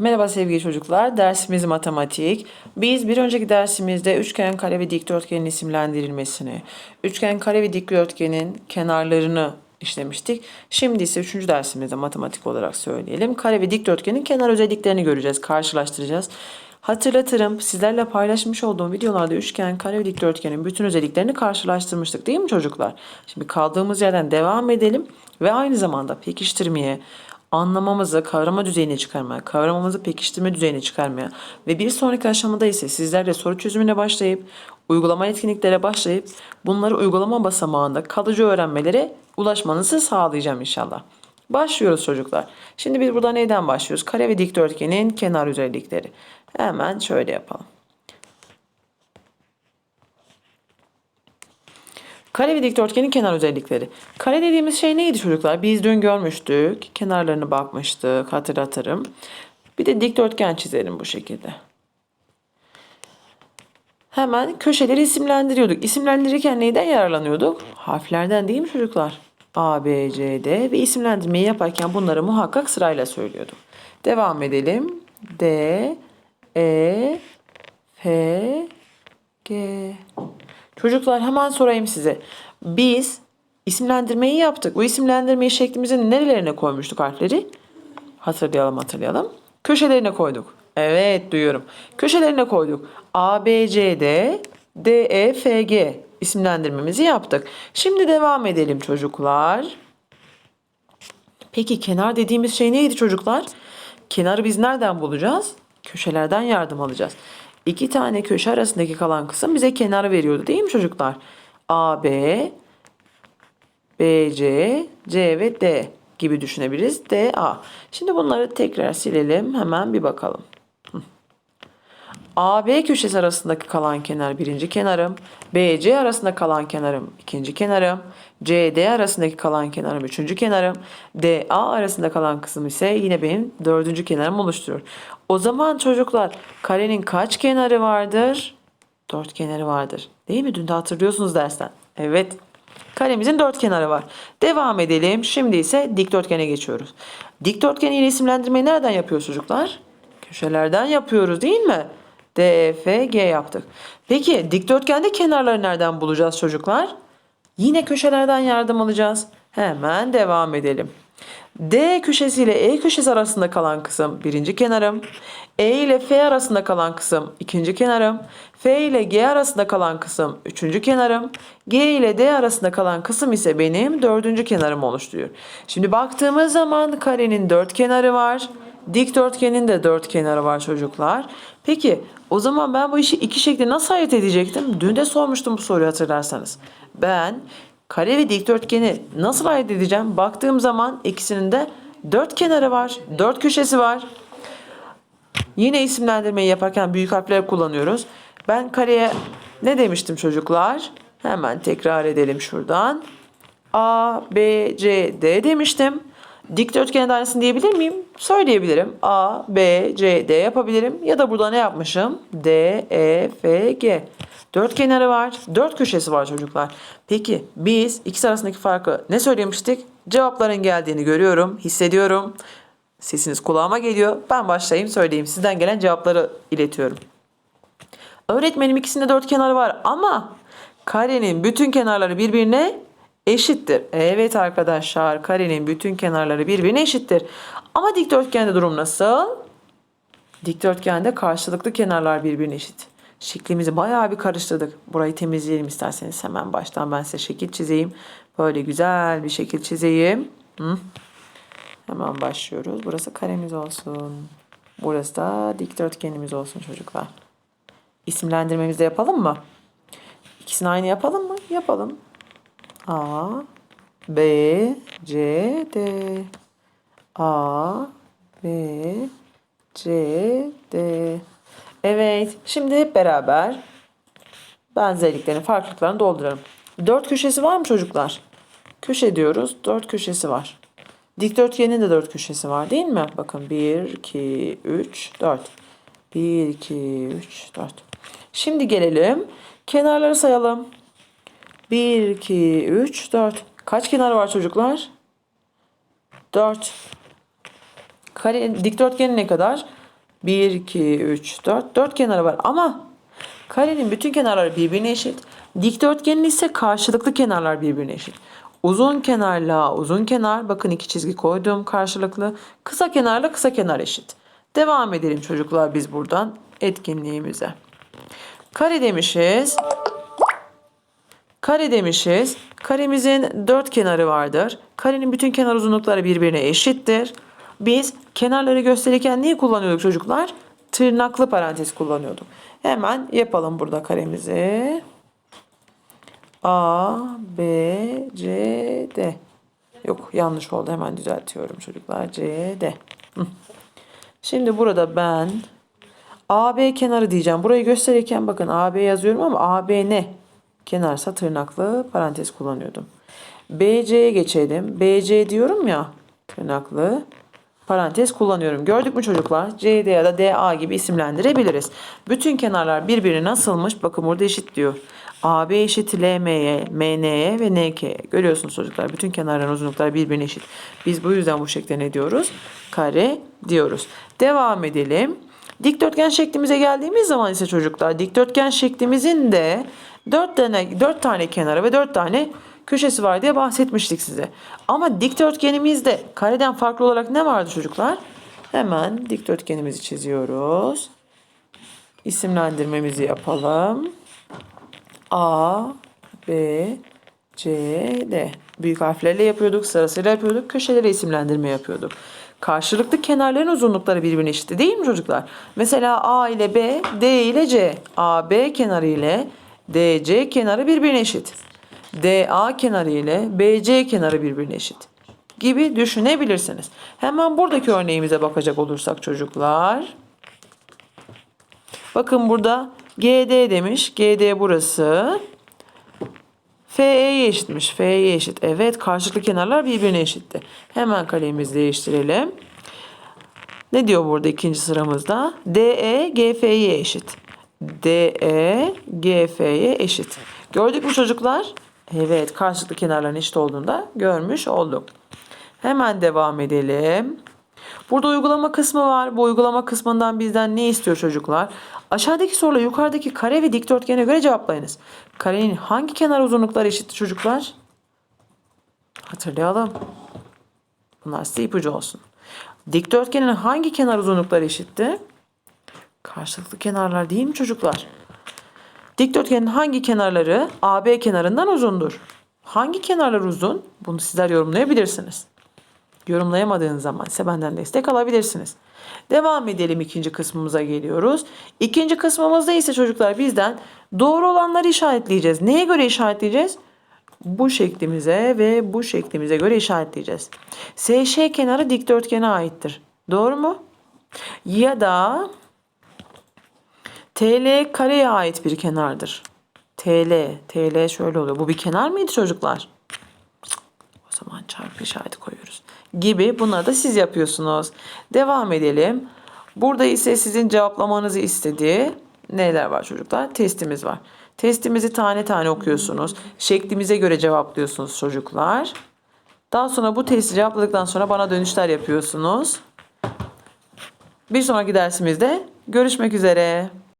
Merhaba sevgili çocuklar. Dersimiz matematik. Biz bir önceki dersimizde üçgen, kare ve dikdörtgenin isimlendirilmesini, üçgen, kare ve dikdörtgenin kenarlarını işlemiştik. Şimdi ise üçüncü dersimizde matematik olarak söyleyelim. Kare ve dikdörtgenin kenar özelliklerini göreceğiz, karşılaştıracağız. Hatırlatırım sizlerle paylaşmış olduğum videolarda üçgen, kare ve dikdörtgenin bütün özelliklerini karşılaştırmıştık değil mi çocuklar? Şimdi kaldığımız yerden devam edelim ve aynı zamanda pekiştirmeye, anlamamızı kavrama düzeyine çıkarmaya, kavramamızı pekiştirme düzeyine çıkarmaya ve bir sonraki aşamada ise sizlerle soru çözümüne başlayıp, uygulama etkinliklere başlayıp bunları uygulama basamağında kalıcı öğrenmelere ulaşmanızı sağlayacağım inşallah. Başlıyoruz çocuklar. Şimdi biz burada neyden başlıyoruz? Kare ve dikdörtgenin kenar özellikleri. Hemen şöyle yapalım. Kare ve dikdörtgenin kenar özellikleri. Kare dediğimiz şey neydi çocuklar? Biz dün görmüştük. Kenarlarını bakmıştık. Hatırlatırım. Bir de dikdörtgen çizelim bu şekilde. Hemen köşeleri isimlendiriyorduk. İsimlendirirken neyden yararlanıyorduk? Harflerden değil mi çocuklar? A, B, C, D ve isimlendirmeyi yaparken bunları muhakkak sırayla söylüyorduk. Devam edelim. D, E, F, G. Çocuklar hemen sorayım size. Biz isimlendirmeyi yaptık. Bu isimlendirmeyi şeklimizin nerelerine koymuştuk harfleri? Hatırlayalım hatırlayalım. Köşelerine koyduk. Evet duyuyorum. Köşelerine koyduk. A, B, C, D, D, E, F, G isimlendirmemizi yaptık. Şimdi devam edelim çocuklar. Peki kenar dediğimiz şey neydi çocuklar? Kenarı biz nereden bulacağız? Köşelerden yardım alacağız. İki tane köşe arasındaki kalan kısım bize kenar veriyordu değil mi çocuklar? A, B, B, C, ve D gibi düşünebiliriz. D, A. Şimdi bunları tekrar silelim. Hemen bir bakalım. Hı. A, B köşesi arasındaki kalan kenar birinci kenarım. B, C arasında kalan kenarım ikinci kenarım. C, D arasındaki kalan kenarım üçüncü kenarım. D, A arasında kalan kısım ise yine benim dördüncü kenarım oluşturuyor. O zaman çocuklar karenin kaç kenarı vardır? Dört kenarı vardır. Değil mi? Dün de hatırlıyorsunuz dersten. Evet. Karemizin dört kenarı var. Devam edelim. Şimdi ise dikdörtgene geçiyoruz. Dikdörtgeni ile isimlendirmeyi nereden yapıyoruz çocuklar? Köşelerden yapıyoruz değil mi? D, F, G yaptık. Peki dikdörtgende kenarları nereden bulacağız çocuklar? Yine köşelerden yardım alacağız. Hemen devam edelim. D köşesi ile E köşesi arasında kalan kısım birinci kenarım. E ile F arasında kalan kısım ikinci kenarım. F ile G arasında kalan kısım üçüncü kenarım. G ile D arasında kalan kısım ise benim dördüncü kenarım oluşturuyor. Şimdi baktığımız zaman karenin dört kenarı var. Dikdörtgenin de dört kenarı var çocuklar. Peki o zaman ben bu işi iki şekilde nasıl ayırt edecektim? Dün de sormuştum bu soruyu hatırlarsanız. Ben kare ve dikdörtgeni nasıl ayırt edeceğim? Baktığım zaman ikisinin de dört kenarı var. Dört köşesi var. Yine isimlendirmeyi yaparken büyük harfler kullanıyoruz. Ben kareye ne demiştim çocuklar? Hemen tekrar edelim şuradan. A, B, C, D demiştim. Dikdörtgene de aynısını diyebilir miyim? Söyleyebilirim. A, B, C, D yapabilirim. Ya da burada ne yapmışım? D, E, F, G. Dört kenarı var. Dört köşesi var çocuklar. Peki biz ikisi arasındaki farkı ne söylemiştik? Cevapların geldiğini görüyorum, hissediyorum. Sesiniz kulağıma geliyor. Ben başlayayım söyleyeyim. Sizden gelen cevapları iletiyorum. Öğretmenim ikisinde dört kenarı var ama karenin bütün kenarları birbirine eşittir. Evet arkadaşlar karenin bütün kenarları birbirine eşittir. Ama dikdörtgende durum nasıl? Dikdörtgende karşılıklı kenarlar birbirine eşit. Şeklimizi bayağı bir karıştırdık. Burayı temizleyelim isterseniz hemen baştan ben size şekil çizeyim. Böyle güzel bir şekil çizeyim. Hı. Hemen başlıyoruz. Burası karemiz olsun. Burası da dikdörtgenimiz olsun çocuklar. İsimlendirmemizi de yapalım mı? İkisini aynı yapalım mı? Yapalım. A, B, C, D. A, B, C, D. Evet. Şimdi hep beraber benzerliklerini, farklılıklarını dolduralım. Dört köşesi var mı çocuklar? Köşe diyoruz. Dört köşesi var. Dikdörtgenin de dört köşesi var değil mi? Bakın 1, 2, 3, 4. 1, 2, 3, 4. Şimdi gelelim. Kenarları sayalım. 1, 2, 3, 4. Kaç kenar var çocuklar? 4. Kare, dikdörtgenin ne kadar? 1, 2, 3, 4. 4 kenarı var ama karenin bütün kenarları birbirine eşit. Dikdörtgenin ise karşılıklı kenarlar birbirine eşit. Uzun kenarla uzun kenar bakın iki çizgi koydum karşılıklı. Kısa kenarla kısa kenar eşit. Devam edelim çocuklar biz buradan etkinliğimize. Kare demişiz. Kare demişiz. Karemizin dört kenarı vardır. Karenin bütün kenar uzunlukları birbirine eşittir. Biz kenarları gösterirken neyi kullanıyorduk çocuklar? Tırnaklı parantez kullanıyorduk. Hemen yapalım burada karemizi. A, B, C, D. Yok yanlış oldu hemen düzeltiyorum çocuklar. C, D. Şimdi burada ben AB kenarı diyeceğim. Burayı gösterirken bakın AB yazıyorum ama AB ne? Kenarsa tırnaklı parantez kullanıyordum. BC'ye geçelim. BC diyorum ya tırnaklı parantez kullanıyorum. Gördük mü çocuklar? CD ya da DA gibi isimlendirebiliriz. Bütün kenarlar birbirine nasılmış? Bakın burada eşit diyor. AB eşit LM'ye, MN'ye ve NK'ye. Görüyorsunuz çocuklar. Bütün kenarların uzunlukları birbirine eşit. Biz bu yüzden bu şekilde ne diyoruz? Kare diyoruz. Devam edelim. Dikdörtgen şeklimize geldiğimiz zaman ise çocuklar dikdörtgen şeklimizin de 4 tane 4 tane kenarı ve 4 tane köşesi var diye bahsetmiştik size. Ama dikdörtgenimizde kareden farklı olarak ne vardı çocuklar? Hemen dikdörtgenimizi çiziyoruz. İsimlendirmemizi yapalım. A, B, C, D. Büyük harflerle yapıyorduk, sırasıyla yapıyorduk, köşelere isimlendirme yapıyorduk. Karşılıklı kenarların uzunlukları birbirine eşitti değil mi çocuklar? Mesela A ile B, D ile C. A, B kenarı ile DC kenarı birbirine eşit. DA kenarı ile BC kenarı birbirine eşit. Gibi düşünebilirsiniz. Hemen buradaki örneğimize bakacak olursak çocuklar. Bakın burada GD demiş. GD burası. FE'ye eşitmiş. FE'ye eşit. Evet karşılıklı kenarlar birbirine eşitti. Hemen kalemizi değiştirelim. Ne diyor burada ikinci sıramızda? DE GF'ye eşit. DE GF'ye eşit. Gördük mü çocuklar? Evet karşılıklı kenarların eşit olduğunda görmüş olduk. Hemen devam edelim. Burada uygulama kısmı var. Bu uygulama kısmından bizden ne istiyor çocuklar? Aşağıdaki soruları yukarıdaki kare ve dikdörtgene göre cevaplayınız. Karenin hangi kenar uzunlukları eşitti çocuklar? Hatırlayalım. Bunlar size ipucu olsun. Dikdörtgenin hangi kenar uzunlukları eşitti? Karşılıklı kenarlar değil mi çocuklar? Dikdörtgenin hangi kenarları AB kenarından uzundur? Hangi kenarlar uzun? Bunu sizler yorumlayabilirsiniz. Yorumlayamadığınız zaman ise benden destek alabilirsiniz. Devam edelim ikinci kısmımıza geliyoruz. İkinci kısmımızda ise çocuklar bizden doğru olanları işaretleyeceğiz. Neye göre işaretleyeceğiz? Bu şeklimize ve bu şeklimize göre işaretleyeceğiz. SŞ kenarı dikdörtgene aittir. Doğru mu? Ya da TL kareye ait bir kenardır. TL, TL şöyle oluyor. Bu bir kenar mıydı çocuklar? O zaman çarpı işareti koyuyoruz. Gibi bunları da siz yapıyorsunuz. Devam edelim. Burada ise sizin cevaplamanızı istediği neler var çocuklar? Testimiz var. Testimizi tane tane okuyorsunuz. Şeklimize göre cevaplıyorsunuz çocuklar. Daha sonra bu testi cevapladıktan sonra bana dönüşler yapıyorsunuz. Bir sonraki dersimizde görüşmek üzere.